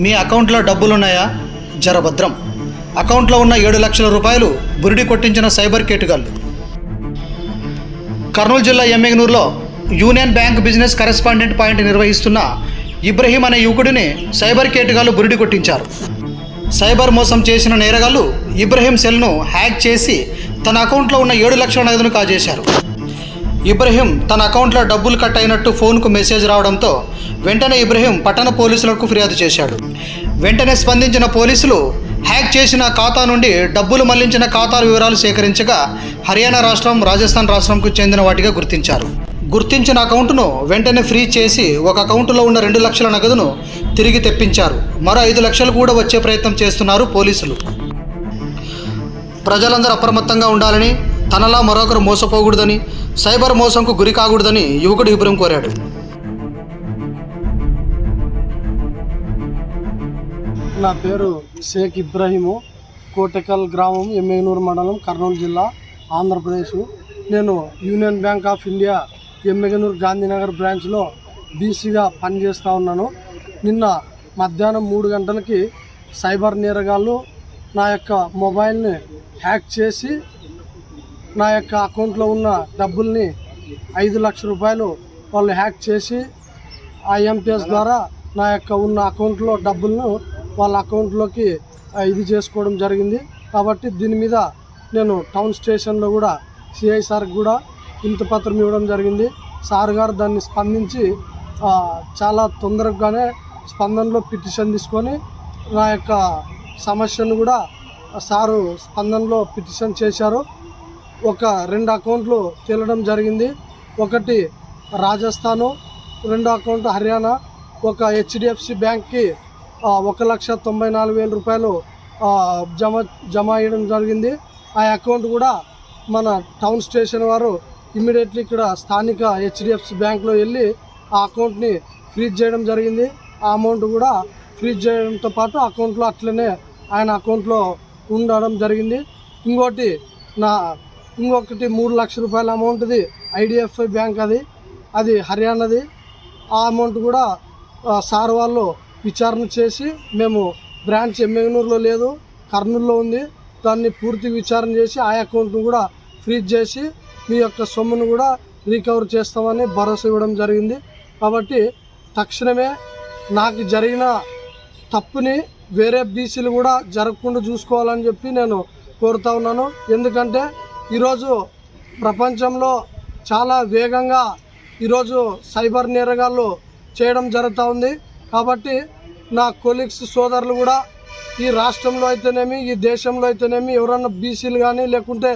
మీ అకౌంట్లో డబ్బులున్నాయా? జరభద్రం అకౌంట్లో ఉన్న ఏడు లక్షల రూపాయలు బురిడి కొట్టించిన సైబర్ కేటుగాళ్ళు. కర్నూలు జిల్లా ఎమ్మెగనూరులో union bank business correspondent point నిర్వహిస్తున్న ఇబ్రహీం అనే యువకుడిని సైబర్ కేటుగాళ్ళు బురిడి కొట్టించారు. సైబర్ మోసం చేసిన నేరగాళ్ళు ఇబ్రహీం సెల్ను హ్యాక్ చేసి తన అకౌంట్లో ఉన్న ఏడు లక్షల నగదును కాజేశారు. ఇబ్రహీం తన అకౌంట్లో డబ్బులు కట్ అయినట్టు ఫోన్కు మెసేజ్ రావడంతో వెంటనే ఇబ్రహీం పట్టణ పోలీసులకు ఫిర్యాదు చేశాడు. వెంటనే స్పందించిన పోలీసులు హ్యాక్ చేసిన ఖాతా నుండి డబ్బులు మళ్ళించిన ఖాతాల వివరాలు సేకరించగా హర్యానా రాష్ట్రం రాజస్థాన్ రాష్ట్రంకు చెందిన వాటిగా గుర్తించారు. గుర్తించిన అకౌంట్ను వెంటనే ఫ్రీ చేసి ఒక అకౌంటులో ఉన్న రెండు లక్షల నగదును తిరిగి తెప్పించారు. మరో ఐదు లక్షలు కూడా వచ్చే ప్రయత్నం చేస్తున్నారు పోలీసులు. ప్రజలందరూ అప్రమత్తంగా ఉండాలని తనలా మరొకరు మోసపోకూడదని సైబర్ మోసంకు గురి కాకూడదని యువకుడు ఇబ్రహం కోరాడు. నా పేరు షేక్ ఇబ్రహీము. కోటెకల్ గ్రామం ఎమ్మెగనూరు మండలం కర్నూలు జిల్లా ఆంధ్రప్రదేశ్. నేను union bank of India Yemmiganur Gandhinagar బ్రాంచ్లో బీసీగా పనిచేస్తూ ఉన్నాను. నిన్న మధ్యాహ్నం మూడు గంటలకి సైబర్ నేరగాళ్ళు నా యొక్క మొబైల్ని హ్యాక్ చేసి నా యొక్క అకౌంట్లో ఉన్న డబ్బుల్ని ఐదు లక్షల రూపాయలు వాళ్ళు హ్యాక్ చేసి ఐఎంపిఎస్ ద్వారా నా యొక్క ఉన్న అకౌంట్లో డబ్బులను వాళ్ళ అకౌంట్లోకి ఇది చేసుకోవడం జరిగింది. కాబట్టి దీని మీద నేను టౌన్ స్టేషన్లో కూడా సిఐ సార్కి కూడా ఇంత పత్రం ఇవ్వడం జరిగింది. సార్ గారు దాన్ని స్పందించి చాలా తొందరగానే స్పందనలో పిటిషన్ తీసుకొని నా యొక్క సమస్యను కూడా సారు స్పందనలో పిటిషన్ చేశారు. ఒక రెండు అకౌంట్లు తేలడం జరిగింది. ఒకటి రాజస్థాను రెండు అకౌంట్ హర్యానా ఒక హెచ్డిఎఫ్సి బ్యాంక్కి ఒక లక్ష తొంభై నాలుగు వేల రూపాయలు జమ జమ అయ్యడం జరిగింది. ఆ అకౌంట్ కూడా మన టౌన్ స్టేషన్ వారు ఇమ్మీడియట్లీ ఇక్కడ స్థానిక హెచ్డిఎఫ్సి బ్యాంక్లో వెళ్ళి ఆ అకౌంట్ని ఫ్రీజ్ చేయడం జరిగింది. ఆ అమౌంట్ కూడా ఫ్రీజ్ చేయడంతో పాటు అకౌంట్లో అట్లనే ఆయన అకౌంట్లో ఉండడం జరిగింది. ఇంకోటి నా ఇంకొకటి మూడు లక్షల రూపాయల అమౌంట్ది ఐడిఎఫ్ఐ బ్యాంక్ అది. అది హర్యానాది. ఆ అమౌంట్ కూడా సార్ వాళ్ళు విచారణ చేసి మేము బ్రాంచ్ ఎమ్మెగనూరులో లేదు కర్నూలులో ఉంది. దాన్ని పూర్తి విచారణ చేసి ఆ అకౌంట్ను కూడా ఫ్రీజ్ చేసి మీ యొక్క సొమ్మును కూడా రికవర్ చేస్తామని భరోసా ఇవ్వడం జరిగింది. కాబట్టి తక్షణమే నాకు జరిగిన తప్పుని వేరే బీసీలు కూడా జరగకుండా చూసుకోవాలని చెప్పి నేను కోరుతా ఉన్నాను. ఎందుకంటే ఈరోజు ప్రపంచంలో చాలా వేగంగా ఈరోజు సైబర్ నేరగాళ్ళు చేయడం జరుగుతూ ఉంది. కాబట్టి నా కొలీగ్స్ సోదరులు కూడా ఈ రాష్ట్రంలో అయితేనేమి ఈ దేశంలో అయితేనేమి ఎవరన్నా బీసీలు కానీ లేకుంటే